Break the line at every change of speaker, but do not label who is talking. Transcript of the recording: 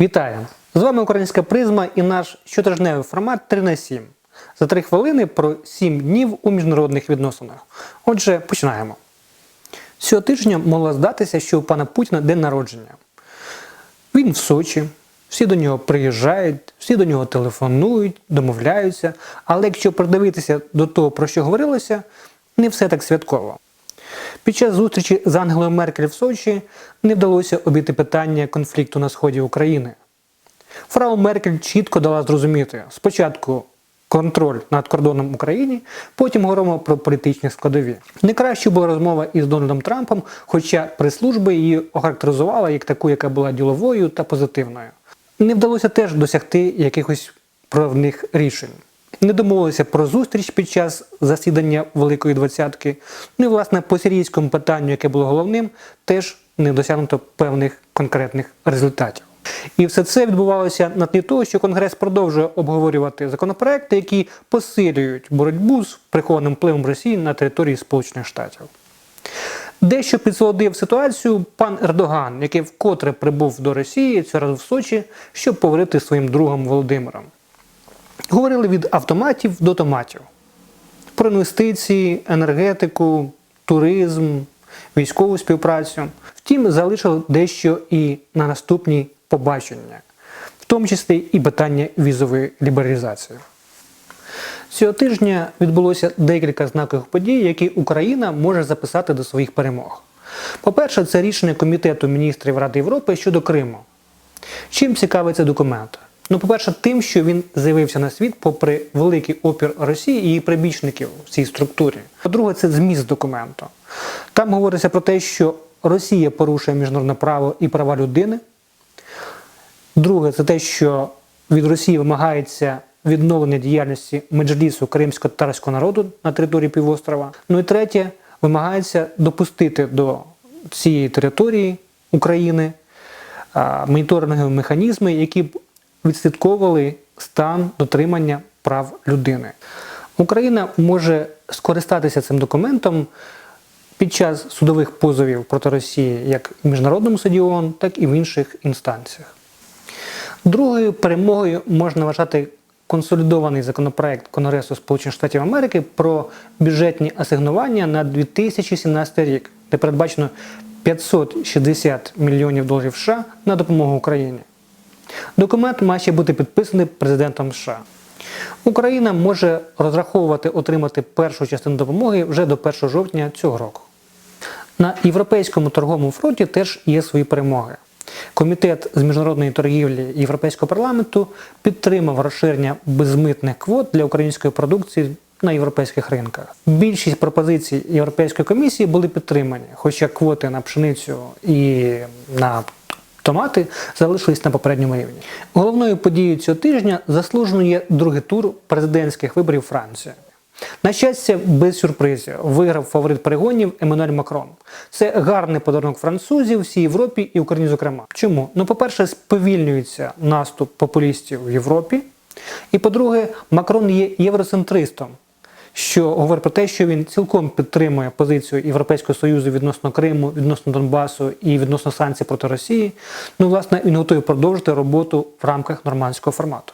Вітаю! З вами Українська призма і наш щотижневий формат 3 на 7. За 3 хвилини про 7 днів у міжнародних відносинах. Отже, починаємо. Цього тижня могло здатися, що у пана Путіна день народження. Він в Сочі, всі до нього приїжджають, всі до нього телефонують, домовляються. Але якщо придивитися до того, про що говорилося, не все так святково. Під час зустрічі з Ангелою Меркель в Сочі не вдалося обійти питання конфлікту на сході України. Фрау Меркель чітко дала зрозуміти спочатку контроль над кордоном України, потім говоримо про політичні складові. Не краще була розмова із Дональдом Трампом, хоча прес-служба її охарактеризувала як таку, яка була діловою та позитивною. Не вдалося теж досягти якихось правних рішень. Не домовилися про зустріч під час засідання Великої Двадцятки. Ну і власне по сирійському питанню, яке було головним, теж не досягнуто певних конкретних результатів. І все це відбувалося на тлі того, що Конгрес продовжує обговорювати законопроекти, які посилюють боротьбу з прихованим впливом Росії на території Сполучених Штатів. Дещо підсолодив ситуацію пан Ердоган, який вкотре прибув до Росії цього разу в Сочі, щоб поговорити своїм другом Володимиром. Говорили від автоматів до томатів про інвестиції, енергетику, туризм, військову співпрацю. Втім, залишили дещо і на наступні побачення, в тому числі і питання візової лібералізації. Цього тижня відбулося декілька знакових подій, які Україна може записати до своїх перемог. По-перше, це рішення Комітету міністрів Ради Європи щодо Криму. Чим цікавий цей документ? Ну, по-перше, тим, що він з'явився на світ попри великий опір Росії і її прибічників в цій структурі. По-друге, це зміст документу. Там говориться про те, що Росія порушує міжнародне право і права людини. Друге, це те, що від Росії вимагається відновлення діяльності меджлісу кримсько-татарського народу на території півострова. Ну і третє, вимагається допустити до цієї території України моніторингові механізми, які б відслідковували стан дотримання прав людини. Україна може скористатися цим документом під час судових позовів проти Росії як в Міжнародному суді ООН, так і в інших інстанціях. Другою перемогою можна вважати консолідований законопроект Конгресу Сполучених Штатів Америки про бюджетні асигнування на 2017 рік, де передбачено 560 мільйонів доларів США на допомогу Україні. Документ має ще бути підписаний президентом США. Україна може розраховувати отримати першу частину допомоги вже до 1 жовтня цього року. На європейському торговому фронті теж є свої перемоги. Комітет з міжнародної торгівлі Європейського парламенту підтримав розширення безмитних квот для української продукції на європейських ринках. Більшість пропозицій Європейської комісії були підтримані, хоча квоти на пшеницю і на Томати залишились на попередньому рівні. Головною подією цього тижня заслужено є другий тур президентських виборів Франції. На щастя, без сюрпризів виграв фаворит перегонів Еммануель Макрон. Це гарний подарунок французів всій Європі і Україні, зокрема. Чому? Ну, по-перше, сповільнюється наступ популістів в Європі. І по-друге, Макрон є євроцентристом, що говорить про те, що він цілком підтримує позицію Європейського Союзу відносно Криму, відносно Донбасу і відносно санкцій проти Росії. Ну, власне, він готовий продовжити роботу в рамках нормандського формату.